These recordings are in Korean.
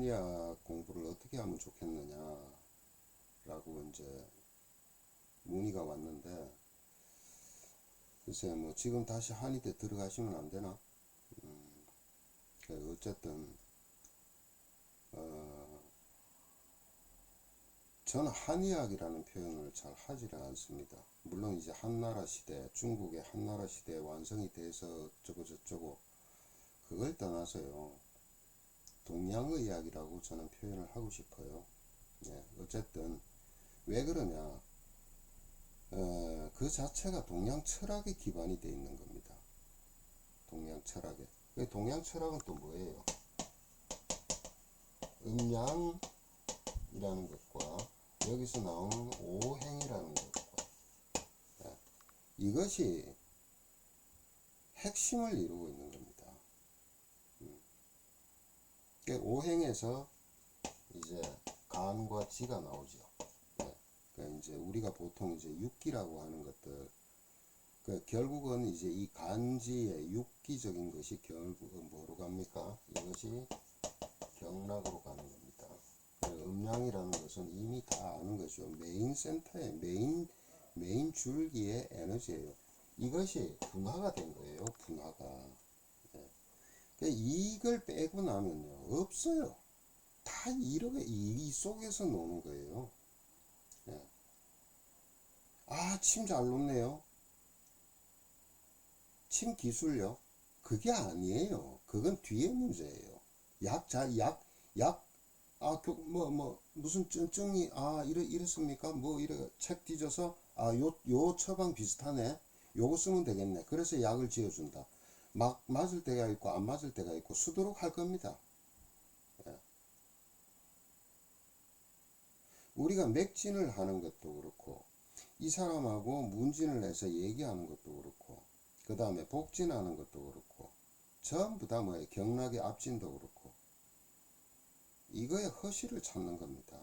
한의학 공부를 어떻게 하면 좋겠느냐 라고 이제 문의가 왔는데 글쎄 뭐 지금 다시 한의대 들어가시면 안 되나? 음, 그 어쨌든 어, 저는 한의학이라는 표현을 잘 하지를 않습니다. 물론 이제 한나라 시대, 중국의 한나라 시대 완성이 돼서 어쩌고 저쩌고 그걸 떠나서요. 동양의학이라고 저는 표현을 하고 싶어요. 예, 어쨌든 왜 그러냐? 어, 그 자체가 동양 철학에 기반이 되어 있는 겁니다. 동양 철학에. 그 동양 철학은 또 뭐예요? 음양이라는 것과 여기서 나오는 오행이라는 것과 예, 이것이 핵심을 이루고 있는 겁니다. 음. 그 오행에서 이제 간과 지가 나오죠. 예. 그 이제 우리가 보통 이제 육기라고 하는 것들 그 결국은 이제 이 간지의 육기적인 것이 결국은 뭐로 갑니까? 이것이 경락으로 가는 겁니다. 그 음양이라는 것은 이미 다 아는 거죠. 메인 센터의 메인 메인 줄기의 에너지예요. 이것이 분화가 된 거예요. 분화가. 예. 그 이걸 빼고 나면요 없어요. 다 이렇게 이, 이 속에서 노는 거예요. 예. 아, 침잘 놓네요. 침 기술요? 그게 아니에요. 그건 뒤에 문제예요. 약, 자, 약, 약, 아, 그, 뭐, 뭐, 무슨 증, 증이, 아, 이래, 이랬습니까? 뭐, 이래, 책 뒤져서, 아, 요, 요 처방 비슷하네. 요거 쓰면 되겠네. 그래서 약을 지어준다. 막, 맞을 때가 있고, 안 맞을 때가 있고, 수도록 할 겁니다. 예. 우리가 맥진을 하는 것도 그렇고, 이 사람하고 문진을 해서 얘기하는 것도 그렇고, 그 다음에 복진하는 것도 그렇고, 전부 다 뭐예요? 경락의 앞진도 그렇고, 이거의 허실을 찾는 겁니다.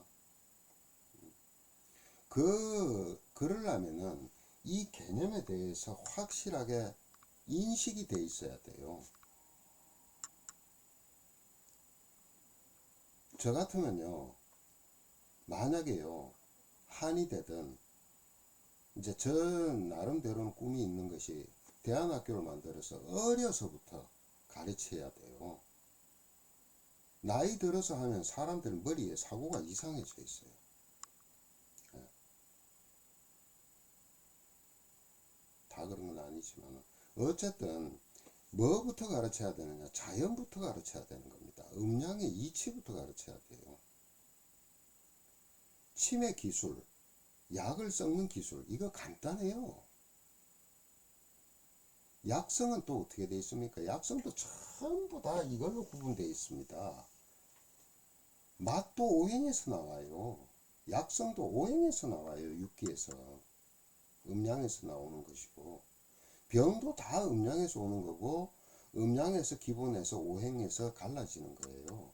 그, 그러려면은 이 개념에 대해서 확실하게 인식이 돼 있어야 돼요. 저 같으면요, 만약에요, 한이 되든, 이제 저 나름대로는 꿈이 있는 것이 대안학교를 만들어서 어려서부터 가르쳐야 돼요. 나이 들어서 하면 사람들 머리에 사고가 이상해져 있어요. 예. 다 그런 건 아니지만 어쨌든 뭐부터 가르쳐야 되느냐 자연부터 가르쳐야 되는 겁니다. 음양의 이치부터 가르쳐야 돼요. 치매 기술, 약을 섞는 기술 이거 간단해요. 약성은 또 어떻게 되어 있습니까? 약성도 전부 다 이걸로 구분되어 있습니다. 맛도 오행에서 나와요. 약성도 오행에서 나와요. 육기에서. 음양에서 나오는 것이고. 병도 다 음양에서 오는 거고, 음양에서 기본에서 오행에서 갈라지는 거예요.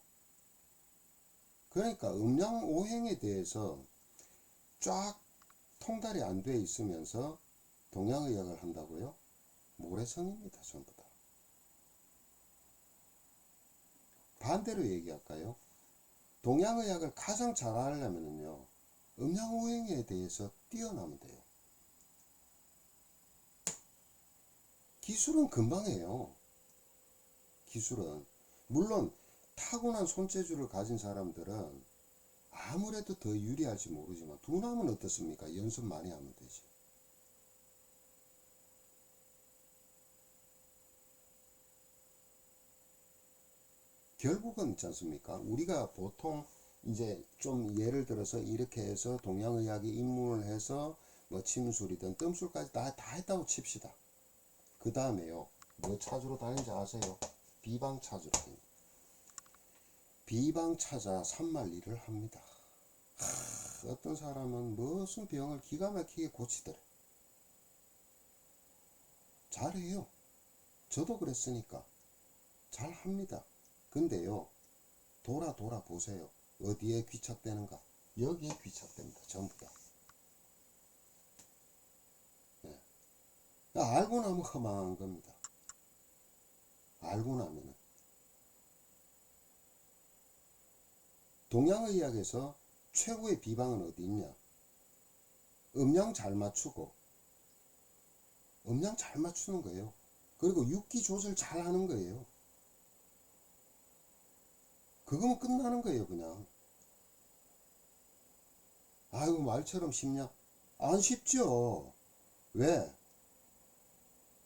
그러니까 음양 오행에 대해서 쫙 통달이 안 돼 있으면서 동양의학을 한다고요? 모래성입니다, 전부 다. 반대로 얘기할까요? 동양의학을 가장 잘 하려면요, 음양오행에 대해서 뛰어나면 돼요. 기술은 금방 해요. 기술은. 물론, 타고난 손재주를 가진 사람들은 아무래도 더 유리할지 모르지만, 두남은 어떻습니까? 연습 많이 하면 되지. 결국은 있지 않습니까? 우리가 보통 이제 좀 예를 들어서 이렇게 해서 동양의학에 입문을 해서 뭐 침술이든 뜸술까지 다, 다 했다고 칩시다. 그 다음에요. 뭐 찾으러 다니는지 아세요? 비방 찾으러 다닙니다. 비방 찾아 산말리를 합니다. 하, 어떤 사람은 무슨 병을 기가 막히게 고치더래. 잘해요. 저도 그랬으니까. 잘 합니다. 근데요, 돌아 돌아 보세요. 어디에 귀착되는가? 여기에 귀착됩니다. 전부 다. 알고 나면 허망한 겁니다. 알고 나면은. 동양의학에서 최고의 비방은 어디 있냐? 음량 잘 맞추고 음량 잘 맞추는 거예요. 그리고 육기 조절 잘 하는 거예요. 그거면 끝나는 거예요, 그냥. 아이고, 말처럼 쉽냐? 안 쉽죠. 왜?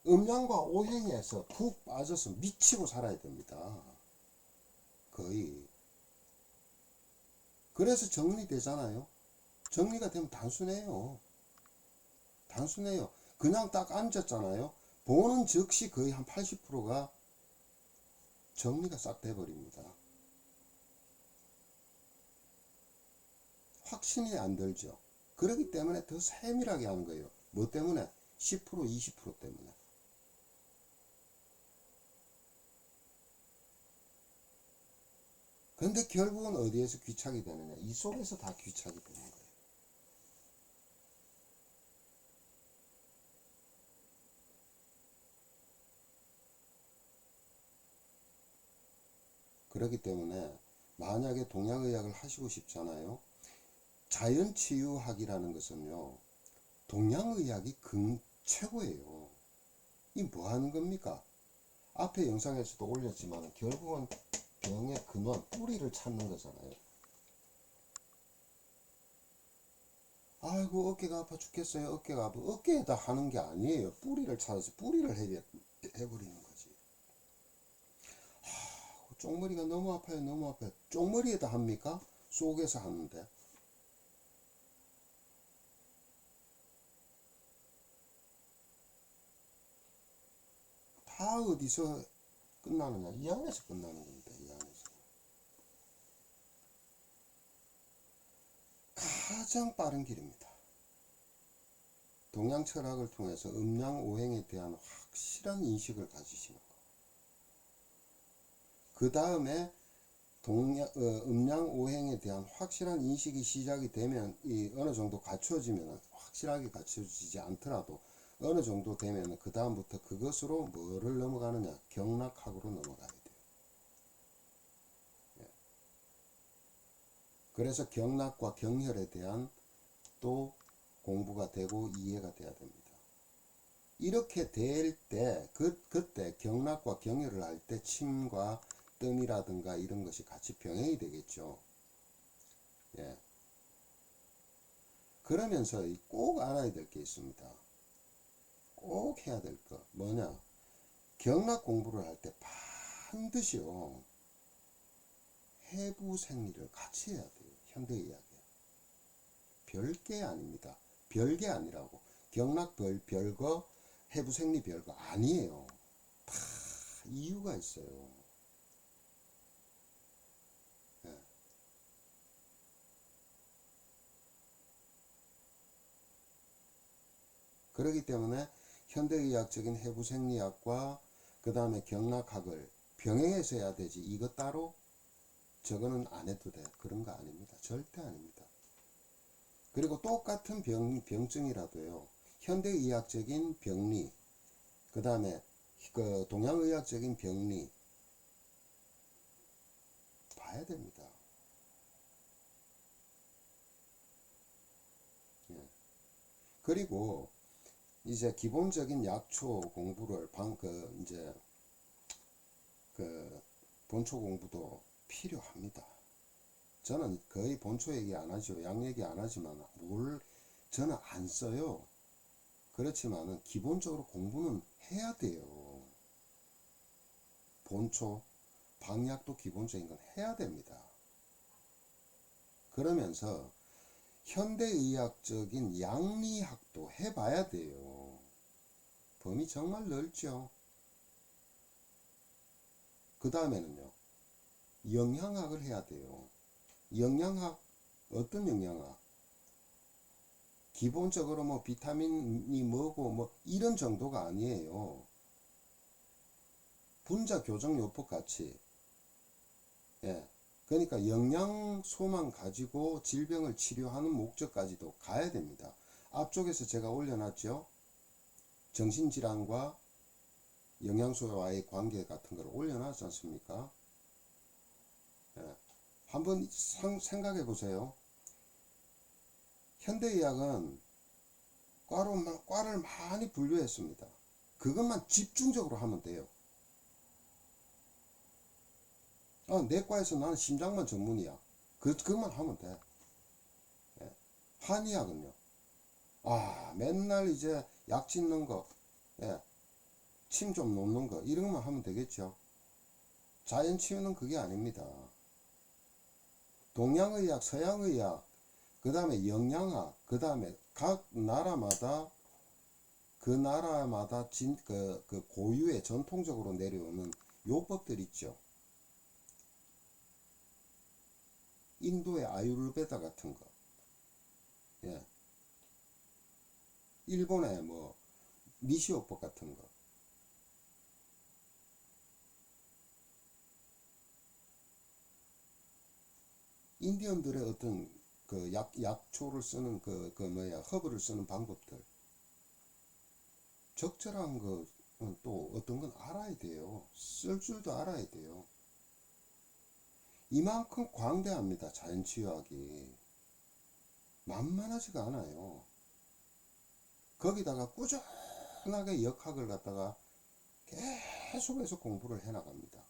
음양과 오행에서 푹 빠져서 미치고 살아야 됩니다. 거의. 그래서 정리되잖아요. 정리가 되면 단순해요. 단순해요. 그냥 딱 앉았잖아요. 보는 즉시 거의 한 80%가 정리가 싹 돼버립니다. 확신이 안 들죠. 그렇기 때문에 더 세밀하게 하는 거예요. 뭐 때문에? 10% 20% 때문에. 근데 결국은 어디에서 귀착이 되느냐? 이 속에서 다 귀착이 되는 거예요. 그렇기 때문에 만약에 동양의학을 하시고 싶잖아요. 자연치유학이라는 것은요. 동양의학이 근 최고예요. 이 뭐 하는 겁니까? 앞에 영상에서도 올렸지만 결국은 병의 근원, 뿌리를 찾는 거잖아요. 아이고 어깨가 아파 죽겠어요. 어깨가 아파. 어깨에다 하는 게 아니에요. 뿌리를 찾아서 뿌리를 해, 해버리는 거지. 아, 쪽머리가 너무 아파요. 너무 아파요. 쪽머리에다 합니까? 속에서 하는데. 다 어디서 끝나느냐? 이 안에서 끝나는 겁니다. 이 안에서. 가장 빠른 길입니다. 동양 철학을 통해서 음양 오행에 대한 확실한 인식을 가지시는 거. 그 다음에 동양, 어, 음양 오행에 대한 확실한 인식이 시작이 되면 이 어느 정도 갖춰지면 확실하게 갖춰지지 않더라도 어느 정도 되면 그 다음부터 그것으로 뭐를 넘어가느냐 경락학으로 넘어가야 돼요. 예. 그래서 경락과 경혈에 대한 또 공부가 되고 이해가 돼야 됩니다. 이렇게 될 때, 그, 그때 경락과 경혈을 할 때 침과 뜸이라든가 이런 것이 같이 병행이 되겠죠. 예. 그러면서 꼭 알아야 될 게 있습니다. 꼭 해야 될 거 뭐냐 경락 공부를 할 때 반드시요 해부 생리를 같이 해야 돼요 현대의학에 별게 아닙니다. 별게 아니라고. 경락 별 별거 해부 생리 별거 아니에요. 다 이유가 있어요. 예. 그렇기 때문에 현대의학적인 해부생리학과 그 다음에 경락학을 병행해서 해야 되지. 이것 따로 저거는 안 해도 돼. 그런 거 아닙니다. 절대 아닙니다. 그리고 똑같은 병, 병증이라도요. 현대의학적인 병리 그 다음에 그 동양의학적인 병리 봐야 됩니다. 예. 그리고 이제 기본적인 약초 공부를 방그 이제 그 본초 공부도 필요합니다. 저는 거의 본초 얘기 안 하죠. 양 얘기 안 하지만 뭘 저는 안 써요. 그렇지만은 기본적으로 공부는 해야 돼요. 본초, 방약도 기본적인 건 해야 됩니다. 그러면서 현대의학적인 양리학도 해봐야 돼요. 범위 정말 넓죠. 그 다음에는요, 영양학을 해야 돼요. 영양학, 어떤 영양학? 기본적으로 뭐 비타민이 뭐고 뭐 이런 정도가 아니에요. 분자 교정 요법 같이. 예. 그러니까 영양소만 가지고 질병을 치료하는 목적까지도 가야 됩니다. 앞쪽에서 제가 올려놨죠. 정신질환과 영양소와의 관계 같은 걸 올려놨지 않습니까? 예. 한번 상- 생각해 보세요. 현대의학은 과로, 마- 과를 많이 분류했습니다. 그것만 집중적으로 하면 돼요. 아, 내과에서 나는 심장만 전문이야. 그, 그것만 하면 돼. 예. 한의학은요. 아, 맨날 이제 약 짓는 거, 예. 침좀 놓는 거, 이런 것만 하면 되겠죠. 자연 치유는 그게 아닙니다. 동양의학, 서양의학, 그 다음에 영양학, 그 다음에 각 나라마다 그 나라마다 진, 그, 그 고유의 전통적으로 내려오는 요법들 있죠. 인도의 아유르베다 같은 거. 예. 일본의 뭐, 미시오법 같은 거. 인디언들의 어떤 그 약, 약초를 쓰는 그, 그 뭐야, 허브를 쓰는 방법들. 적절한 거, 또 어떤 건 알아야 돼요. 쓸 줄도 알아야 돼요. 이만큼 광대합니다. 자연치유학이. 만만하지가 않아요. 거기다가 꾸준하게 역학을 갖다가 계속해서 공부를 해 나갑니다.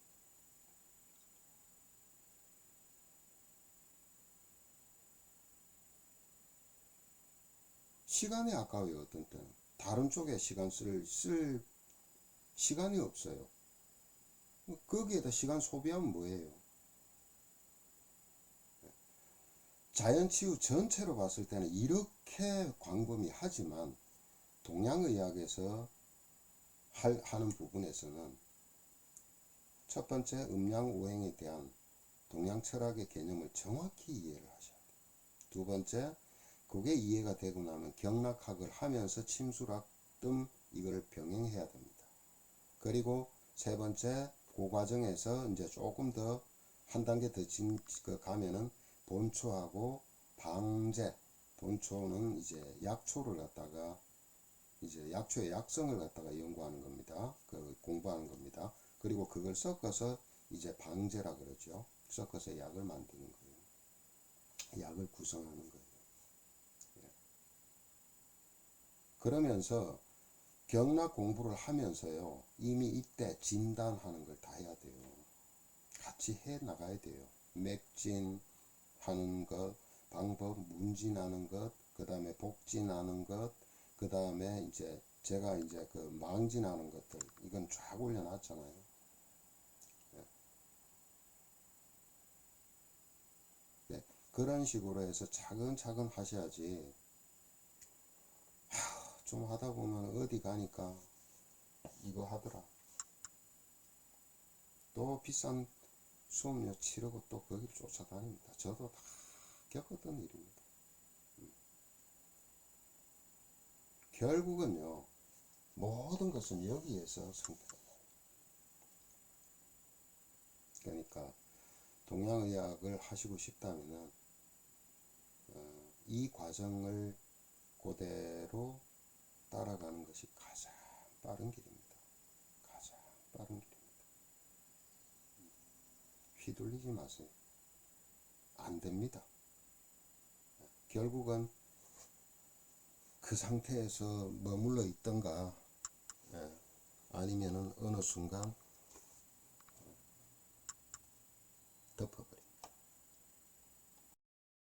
시간이 아까워요, 어떤 때는. 다른 쪽에 시간 쓸, 쓸 시간이 없어요. 거기에다 시간 소비하면 뭐예요? 자연치유 전체로 봤을 때는 이렇게 광범위하지만 동양의학에서 할, 하는 부분에서는 첫 번째 음양오행에 대한 동양 철학의 개념을 정확히 이해를 하셔야 돼요. 두 번째, 그게 이해가 되고 나면 경락학을 하면서 침수락 뜸 이거를 병행해야 됩니다. 그리고 세 번째, 그 과정에서 이제 조금 더 한 단계 더 진, 그 가면은 본초하고 방제, 본초는 이제 약초를 갖다가 이제 약초의 약성을 갖다가 연구하는 겁니다. 그 공부하는 겁니다. 그리고 그걸 섞어서 이제 방제라 그러죠. 섞어서 약을 만드는 거예요. 약을 구성하는 거예요. 예. 그러면서 경락 공부를 하면서요. 이미 이때 진단하는 걸 다 해야 돼요. 같이 해 나가야 돼요. 맥진 하는 것, 방법 문진하는 것, 그 다음에 복진하는 것, 그 다음에 이제 제가 이제 그 망진하는 것들 이건 쫙 올려놨잖아요. 예. 예, 그런 식으로 해서 차근차근 하셔야지. 하, 좀 하다 보면 어디 가니까 이거 하더라. 또 비싼 수업료 치르고 또 거기를 쫓아다닙니다. 저도 다 겪었던 일입니다. 음. 결국은요, 모든 것은 여기에서 나요. 그러니까, 동양의학을 하시고 싶다면은, 어, 이 과정을 것이 가장 빠른 길입니다. 가장 빠른 길입니다. 휘둘리지 마세요. 안 됩니다. 결국은 그 상태에서 머물러 있던가, 예, 아니면은 어느 순간